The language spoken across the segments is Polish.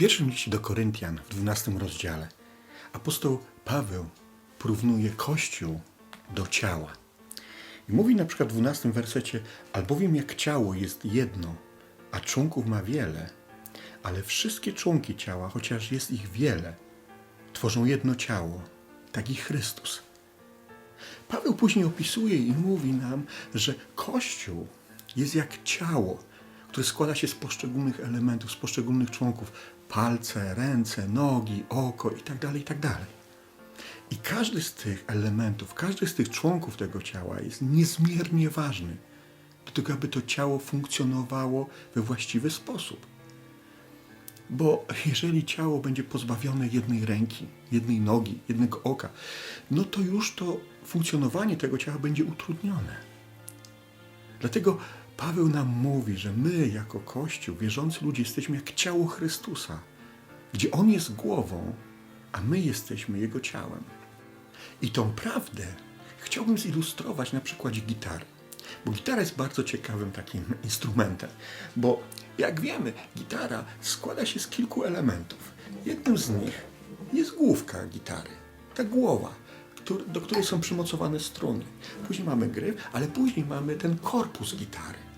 pierwszym liście do Koryntian w 12 rozdziale apostoł Paweł porównuje Kościół do ciała. I mówi na przykład w 12 wersecie, albowiem jak ciało jest jedno, a członków ma wiele, ale wszystkie członki ciała, chociaż jest ich wiele, tworzą jedno ciało, tak i Chrystus. Paweł później opisuje i mówi nam, że Kościół jest jak ciało, które składa się z poszczególnych elementów, z poszczególnych członków. Palce, ręce, nogi, oko itd., itd. I każdy z tych elementów, każdy z tych członków tego ciała jest niezmiernie ważny do tego, aby to ciało funkcjonowało we właściwy sposób. Bo jeżeli ciało będzie pozbawione jednej ręki, jednej nogi, jednego oka, no to już to funkcjonowanie tego ciała będzie utrudnione. Dlatego Paweł nam mówi, że my jako Kościół, wierzący ludzie, jesteśmy jak ciało Chrystusa, gdzie On jest głową, a my jesteśmy Jego ciałem. I tą prawdę chciałbym zilustrować na przykładzie gitary. Bo gitara jest bardzo ciekawym takim instrumentem, bo jak wiemy, gitara składa się z kilku elementów. Jednym z nich jest główka gitary, ta głowa, do której są przymocowane struny. Później mamy gryf, ale później mamy ten korpus gitary.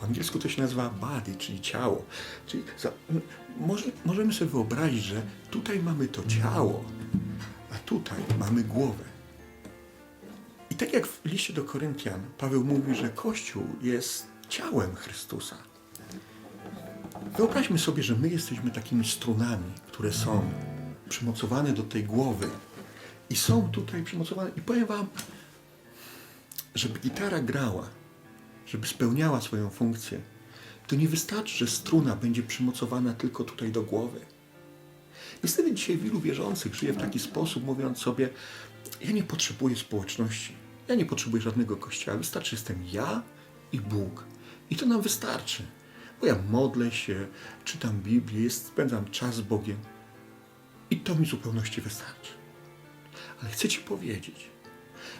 Po angielsku to się nazywa body, czyli ciało. Czyli za, może, możemy sobie wyobrazić, że tutaj mamy to ciało, a tutaj mamy głowę. I tak jak w liście do Koryntian, Paweł mówi, że Kościół jest ciałem Chrystusa. Wyobraźmy sobie, że my jesteśmy takimi strunami, które są przymocowane do tej głowy i są tutaj przymocowane. I powiem Wam, żeby gitara grała, żeby spełniała swoją funkcję, to nie wystarczy, że struna będzie przymocowana tylko tutaj do głowy. Niestety dzisiaj wielu wierzących żyje w taki sposób, mówiąc sobie, ja nie potrzebuję społeczności, ja nie potrzebuję żadnego kościoła, wystarczy jestem ja i Bóg. I to nam wystarczy, bo ja modlę się, czytam Biblię, spędzam czas z Bogiem i to mi w zupełności wystarczy. Ale chcę Ci powiedzieć,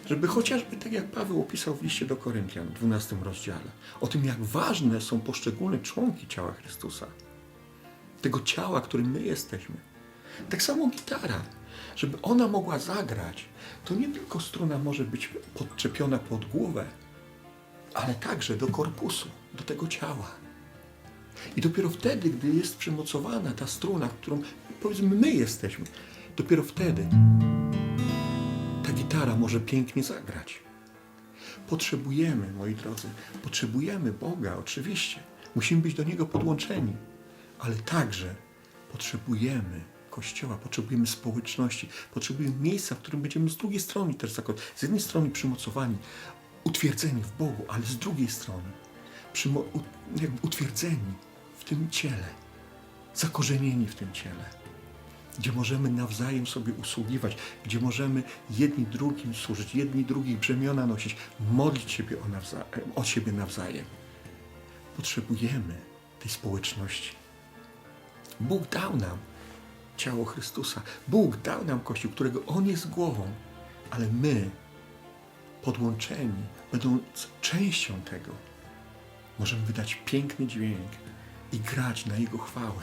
żeby chociażby tak jak Paweł opisał w liście do Koryntian w 12 rozdziale, o tym jak ważne są poszczególne członki ciała Chrystusa, tego ciała, którym my jesteśmy. Tak samo gitara, żeby ona mogła zagrać, to nie tylko struna może być podczepiona pod głowę, ale także do korpusu, do tego ciała. I dopiero wtedy, gdy jest przymocowana ta struna, którą powiedzmy my jesteśmy, dopiero wtedy gitara może pięknie zagrać. Potrzebujemy, moi drodzy, potrzebujemy Boga, oczywiście. Musimy być do Niego podłączeni, ale także potrzebujemy Kościoła, potrzebujemy społeczności, potrzebujemy miejsca, w którym będziemy z drugiej strony też. Z jednej strony przymocowani, utwierdzeni w Bogu, ale z drugiej strony przymo- utwierdzeni w tym ciele, zakorzenieni w tym ciele gdzie możemy nawzajem sobie usługiwać, gdzie możemy jedni drugim służyć, jedni drugich brzemiona nosić, modlić siebie o, nawza- o siebie nawzajem. Potrzebujemy tej społeczności. Bóg dał nam ciało Chrystusa. Bóg dał nam Kościół, którego On jest głową, ale my, podłączeni, będąc częścią tego, możemy wydać piękny dźwięk i grać na Jego chwałę.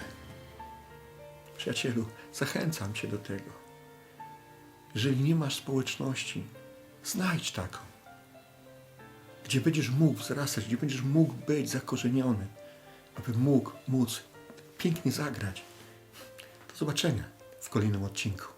Przyjacielu, zachęcam Cię do tego. Jeżeli nie masz społeczności, znajdź taką, gdzie będziesz mógł wzrastać, gdzie będziesz mógł być zakorzeniony, aby mógł móc pięknie zagrać. Do zobaczenia w kolejnym odcinku.